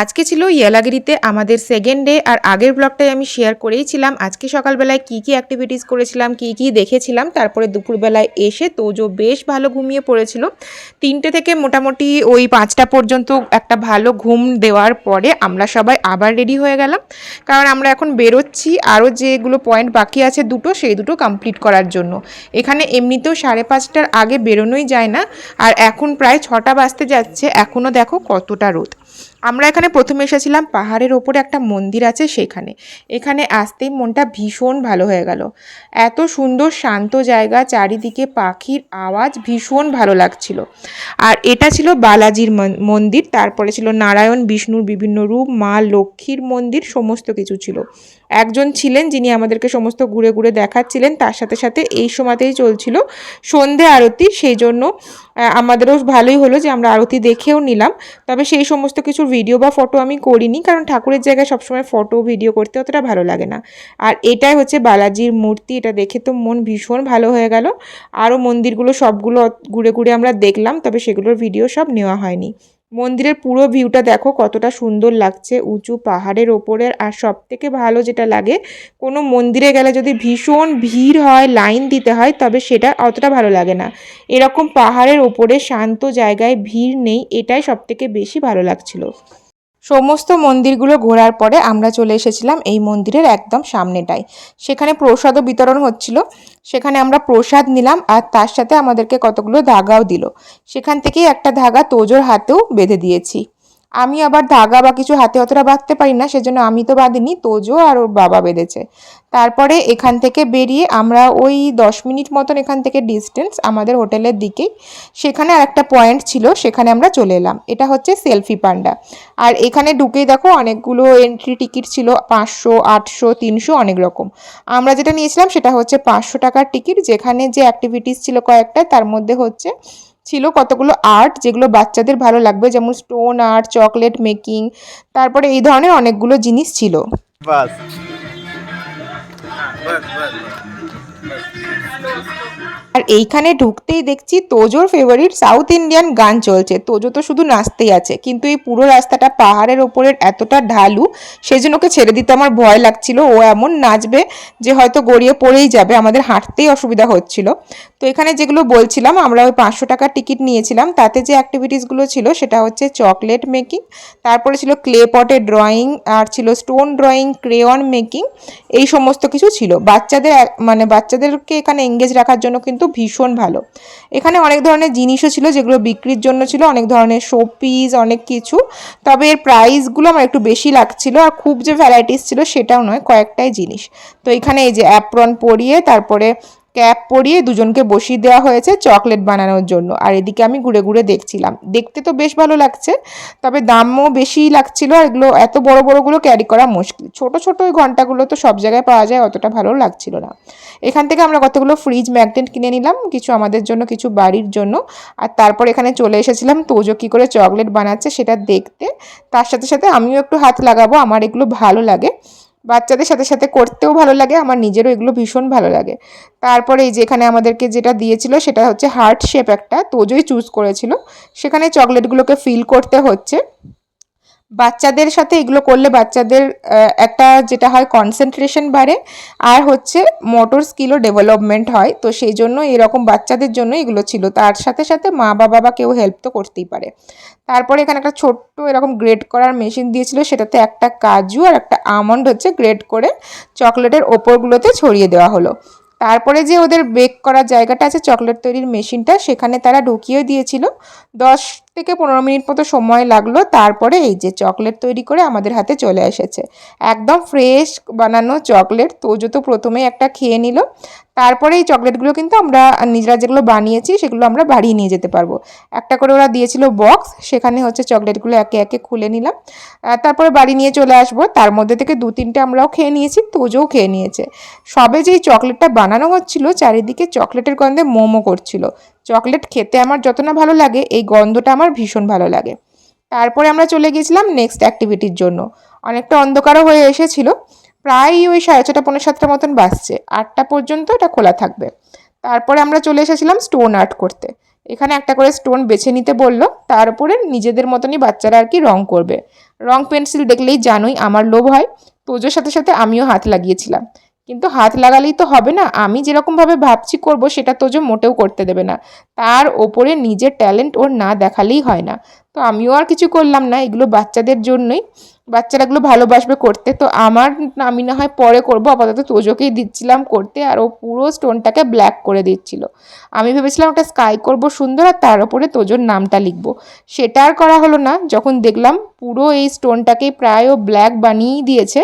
আজকে ছিল ইয়ালাগিরিতে আমাদের সেকেন্ড ডে আর আগের ব্লগটাই আমি শেয়ার করেইছিলাম আজকে সকালবেলায় কী কী অ্যাক্টিভিটিস করেছিলাম, কী কী দেখেছিলাম, তারপরে দুপুরবেলায় এসে তোজো বেশ ভালো ঘুমিয়ে পড়েছিল। তিনটে থেকে মোটামুটি ওই পাঁচটা পর্যন্ত একটা ভালো ঘুম দেওয়ার পরে আমরা সবাই আবার রেডি হয়ে গেলাম। কারণ আমরা এখন বেরোচ্ছি, আরও যেগুলো পয়েন্ট বাকি আছে দুটো, সেই দুটো কমপ্লিট করার জন্য। এখানে এমনিতেও সাড়ে পাঁচটার আগে বেরোনোই যায় না, আর এখন প্রায় ছটা বাজতে যাচ্ছে এখনও দেখো কতটা রোদ। আমরা এখানে প্রথমে এসেছিলাম, পাহাড়ের ওপরে একটা মন্দির আছে সেখানে। এখানে আসতেই মনটা ভীষণ ভালো হয়ে গেল। এত সুন্দর শান্ত জায়গা, চারিদিকে পাখির আওয়াজ ভীষণ ভালো লাগছিল। আর এটা ছিল বালাজির মন- মন্দির, তারপরে ছিল নারায়ণ, বিষ্ণুর বিভিন্ন রূপ, মা লক্ষ্মীর মন্দির, সমস্ত কিছু ছিল। একজন ছিলেন যিনি আমাদেরকে সমস্ত ঘুরে ঘুরে দেখাচ্ছিলেন। তার সাথে সাথে এই সময়তেই চলছিল সন্ধে আরতি। সেই জন্য আমাদেরও ভালোই হলো যে আমরা আরতি দেখেও নিলাম। তবে সেই সমস্ত কিছুর ভিডিও বা ফটো আমি করিনি, কারণ ঠাকুরের জায়গায় সবসময় ফটো ভিডিও করতে অতটা ভালো লাগে না। আর এটাই হচ্ছে বালাজির মূর্তি, এটা দেখে তো মন ভীষণ ভালো হয়ে গেল। আরও মন্দিরগুলো সবগুলো ঘুরে ঘুরে আমরা দেখলাম, তবে সেগুলোর ভিডিও সব নেওয়া হয়নি। মন্দিরের পুরো ভিউটা দেখো, কতটা সুন্দর লাগছে, উঁচু পাহাড়ের ওপরের, আর সব থেকে ভালো যেটা লাগে, কোনো মন্দিরে গেলে যদি ভীষণ ভিড় হয় লাইন দিতে হয়, তবে সেটা অতটা ভালো লাগে না। এরকম পাহাড়ের ওপরে শান্ত জায়গায় ভিড় নেই, এটাই সব থেকে বেশি ভালো লাগছিল। সমস্ত মন্দিরগুলো ঘোরার পরে আমরা চলে এসেছিলাম এই মন্দিরের একদম সামনেটায়। সেখানে প্রসাদও বিতরণ হচ্ছিল। সেখানে আমরা প্রসাদ নিলাম আর তার সাথে আমাদেরকে কতগুলো ধাগাও দিল। সেখান থেকেই একটা ধাগা তোজোর হাতেও বেঁধে দিয়েছি। আমি আবার ধাগা বা কিছু হাতে অতটা বাঁধতে পারি না, সেজন্য আমি তো বাঁধিনি, তোজো আর ওর বাবা বেঁধেছে। তারপরে এখান থেকে বেরিয়ে আমরা ওই দশ মিনিট মতন এখান থেকে ডিস্টেন্স আমাদের হোটেলের দিকেই, সেখানে আর একটা পয়েন্ট ছিল, সেখানে আমরা চলে এলাম। এটা হচ্ছে সেলফি পান্ডা আর এখানে ঢুকেই দেখো অনেকগুলো এন্ট্রি টিকিট ছিল, পাঁচশো, আটশো, তিনশো, অনেক রকম। আমরা যেটা নিয়েছিলাম সেটা হচ্ছে পাঁচশো টাকার টিকিট যেখানে যে অ্যাক্টিভিটিস ছিল কয়েকটা, তার মধ্যে হচ্ছে ছিল কতগুলো আর্ট যেগুলো বাচ্চাদের ভালো লাগবে যেমন স্টোন আর্ট চকলেট মেকিং তারপরে এই ধরনের অনেকগুলো জিনিস ছিল। बस আর এইখানে ঢুকতেই দেখছি তোজোর ফেভারিট সাউথ ইন্ডিয়ান গান চলছে। তোজো তো শুধু নাচতেই আছে, কিন্তু এই পুরো রাস্তাটা পাহাড়ের ওপরের এতটা ঢালু সেই জন্য ওকে ছেড়ে দিতে আমার ভয় লাগছিল। ও এমন নাচবে যে হয়তো গড়িয়ে পড়েই যাবে, আমাদের হাঁটতেই অসুবিধা হচ্ছিল। তো এখানে যেগুলো বলছিলাম, আমরা ওই পাঁচশো টাকার টিকিট নিয়েছিলাম, তাতে যে অ্যাক্টিভিটিসগুলো ছিল সেটা হচ্ছে চকলেট মেকিং তারপরে ছিল ক্লে পটে ড্রয়িং আর ছিল স্টোন ড্রয়িং ক্রেয়ন মেকিং এই সমস্ত কিছু ছিল। বাচ্চাদের মানে বাচ্চাদেরকে এখানে এঙ্গেজ রাখার জন্য কিন্তু ভীষণ ভালো। এখানে অনেক ধরনের জিনিসও ছিল যেগুলো বিক্রির জন্য ছিল, অনেক ধরনের শো পিস অনেক কিছু। তবে এর প্রাইসগুলো আমার একটু বেশি লাগছিল আর খুব যে ভ্যারাইটিস ছিল সেটাও নয়, কয়েকটাই জিনিস। তো এখানে এই যে অ্যাপ্রন পরিয়ে, তারপরে ক্যাপ পরিয়ে দুজনকে বসিয়ে দেওয়া হয়েছে চকলেট বানানোর জন্য। আর এদিকে আমি ঘুরে ঘুরে দেখছিলাম। দেখতে তো বেশ ভালো লাগছে, তবে দামও বেশি লাগছিল আর এগুলো, এত বড় বড়গুলো ক্যারি করা মুশকিল। ছোট ছোট ওই ঘন্টাগুলো তো সব জায়গায় পাওয়া যায়, অতটা ভালো লাগছিল না। এখান থেকে আমরা কতগুলো ফ্রিজ ম্যাগনেট কিনে নিলাম, কিছু আমাদের জন্য, কিছু বাড়ির জন্য। আর তারপর এখানে চলে এসেছিলাম, তোজো কী করে চকলেট বানাচ্ছে সেটা দেখতে। তার সাথে সাথে আমিও একটু হাত লাগাবো, আমার এগুলো ভালো লাগে। বাচ্চাদের সাথে সাথে করতেও ভালো লাগে, আমার নিজেরও এগুলো ভীষণ ভালো লাগে। তারপরে এই যেখানে আমাদেরকে যেটা দিয়েছিল সেটা হচ্ছে হার্ট শেপ একটা তোজই চুজ করেছিল। সেখানে চকলেটগুলোকে ফিল করতে হচ্ছে। বাচ্চাদের সাথে এগুলো করলে বাচ্চাদের একটা যেটা হয় কনসেন্ট্রেশন বাড়ে আর হচ্ছে মোটর স্কিলও ডেভেলপমেন্ট হয়। তো সেই জন্য এরকম বাচ্চাদের জন্য এগুলো ছিল। তার সাথে সাথে মা বাবা বা কেউ হেল্প তো করতেই পারে। তারপরে এখানে একটা ছোট্ট এরকম গ্রেড করার মেশিন দিয়েছিল। সেটাতে একটা কাজু আর একটা আমন্ড হচ্ছে গ্রেড করে চকলেটের ওপরগুলোতে ছড়িয়ে দেওয়া হলো। তারপরে যে ওদের বেক করার জায়গাটা আছে চকলেট তৈরির মেশিনটা সেখানে তারা ঢুকিয়ে দিয়েছিল। দশ থেকে পনেরো মিনিট মতো সময় লাগল, তারপরে এই যে চকলেট তৈরি করে আমাদের হাতে চলে এসেছে। একদম ফ্রেশ বানানো চকলেট তোজো তো প্রথমেই একটা খেয়ে নিল। তারপরে এই চকলেটগুলো কিন্তু আমরা, নিজেরা যেগুলো বানিয়েছি, সেগুলো আমরা বাড়িয়ে নিয়ে যেতে পারব। একটা করে ওরা দিয়েছিল বক্স সেখানে হচ্ছে চকলেটগুলো একে একে খুলে নিলাম। তারপরে বাড়ি নিয়ে চলে আসব। তার মধ্যে থেকে দু তিনটে আমরাও খেয়ে নিয়েছি, তোজোও খেয়ে নিয়েছে। সবে যেই চকলেটটা বানানো হচ্ছিল, চারিদিকে চকলেটের গন্ধে মোমো করছিল। চকলেট খেতে আমার যত না ভালো লাগে, এই গন্ধটা আমার ভীষণ ভালো লাগে। তারপরে আমরা চলে গেছিলাম নেক্সট অ্যাক্টিভিটির জন্য। অনেকটা অন্ধকারও হয়ে এসেছিল। প্রায়ই ওই সাড়ে ছটা পনেরো সাতটা মতন বাজছে। আটটা পর্যন্ত এটা খোলা থাকবে। তারপরে আমরা চলে এসেছিলাম স্টোন আর্ট করতে। এখানে একটা করে স্টোন বেছে নিতে বলল। তার উপরে নিজেদের মতনই বাচ্চারা আর কি রং করবে। রং পেন্সিল দেখলেই জানোই আমার লোভ হয়। তোজোর সাথে সাথে আমিও হাত লাগিয়েছিলাম। কিন্তু হাত লাগালেই তো হবে না। আমি যেরকমভাবে ভাবছি করব, সেটা তোজো মোটেও করতে দেবে না। তার ওপরে নিজের ট্যালেন্ট ওর না দেখালেই হয় না। তো আমিও আর কিছু করলাম না, এগুলো বাচ্চাদের জন্যই। বাচ্চারা এগুলো ভালোবাসবে করতে। তো আমার আমি না হয় পরে করব, আপাতত তোজোকেই দিচ্ছিলাম করতে, আর ও পুরো স্টোনটাকে ব্ল্যাক করে দিচ্ছিল। আমি ভেবেছিলাম ওটা স্কাই করব সুন্দর, আর তার উপরে তোজোর নামটা লিখব। সেটা আর করা হলো না। যখন দেখলাম পুরো এই স্টোনটাকে প্রায় ও ব্ল্যাক বানিয়েই দিয়েছে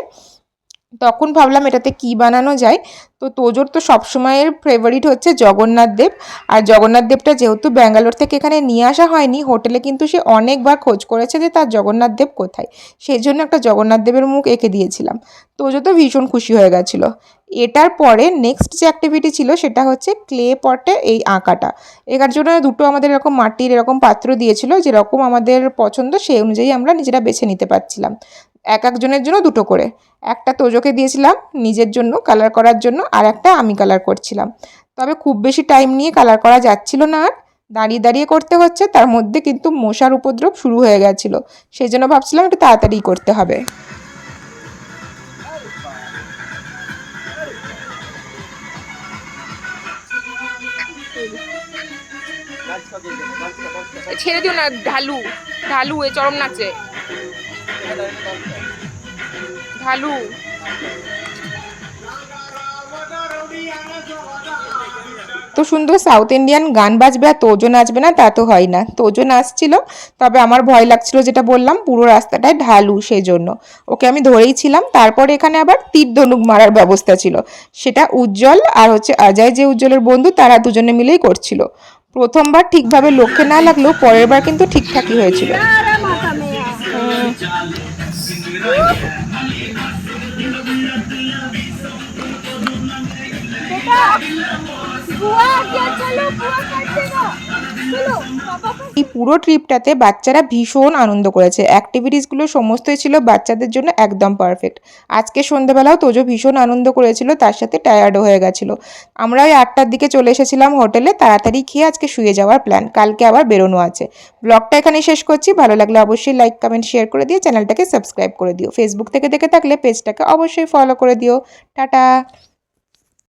তখন ভাবলাম এটাতে কি বানানো যায়? তো তোজোর তো সবসময়ের ফেভারিট হচ্ছে জগন্নাথ দেব। আর জগন্নাথ দেবটা যেহেতু ব্যাঙ্গালোর থেকে এখানে নিয়ে আসা হয়নি হোটেলে কিন্তু সে অনেকবার খোঁজ করেছে যে তার জগন্নাথ দেব কোথায়। সেই জন্য একটা জগন্নাথ দেবের মুখ এঁকে দিয়েছিলাম। তোজো তো ভীষণ খুশি হয়ে গেছিল। এটার পরে নেক্সট যে অ্যাক্টিভিটি ছিল সেটা হচ্ছে ক্লে পটে এই আঁকাটা। এটার জন্য দুটো আমাদের এরকম মাটির এরকম পাত্র দিয়েছিল, যেরকম আমাদের পছন্দ সেই অনুযায়ী আমরা নিজেরা বেছে নিতে পারছিলাম। এক একজনের জন্য দুটো করে। একটা তোজোকে দিয়েছিলাম, নিজের জন্য কালার করার জন্য, আর একটা আমি কালার করছিলাম। তবে খুব বেশি টাইম নিয়ে কালার করা যাচ্ছিল না আর। দাঁড়িয়ে দাঁড়িয়ে করতে হচ্ছে, তার মধ্যে কিন্তু মশার উপদ্রব শুরু হয়ে গেছিল। সেই জন্য ভাবছিলাম একটু তাড়াতাড়ি করতে হবে। ছেড়ে দিও না, ঢালু। ঢালু, এ চরম নাচে। ঢালু। তো সুন্দর সাউথ ইন্ডিয়ান গান বাজবে আর তোজো নাচবে না, তা তো হয় না। তোজো নাচছিল তবে আমার ভয় লাগছিল যেটা বললাম, পুরো রাস্তাটায় ঢালু সেই জন্য ওকে আমি ধরেই ছিলাম, তারপরে এখানে আবার তীর ধনুক মারার ব্যবস্থা ছিল। সেটা উজ্জ্বল আর হচ্ছে অজয় যে উজ্জ্বলের বন্ধু, তারা দুজনে মিলেই করছিল। প্রথমবার ঠিকভাবে লক্ষ্যে না লাগলেও পরের বার কিন্তু ঠিকঠাকই হয়েছিল। Kita! এই পুরো ট্রিপটাতে বাচ্চারা ভীষণ আনন্দ করেছে। অ্যাক্টিভিটিসগুলো সমস্তই ছিল বাচ্চাদের জন্য একদম পারফেক্ট। আজকে সন্ধ্যেবেলাও তোজো ভীষণ আনন্দ করেছিল, তার সাথে টায়ার্ডও হয়ে গেছিল। আমরা ওই আটটার দিকে চলে এসেছিলাম হোটেলে, তাড়াতাড়ি খেয়ে আজকে শুয়ে যাওয়ার প্ল্যান। কালকে আবার বেরোনো আছে। ব্লগটা এখানে শেষ করছি। ভালো লাগলে অবশ্যই লাইক, কমেন্ট, শেয়ার করে দিয়ে চ্যানেলটাকে সাবস্ক্রাইব করে দিও। ফেসবুক থেকে দেখে থাকলে পেজটাকে অবশ্যই ফলো করে দিও। টাটা।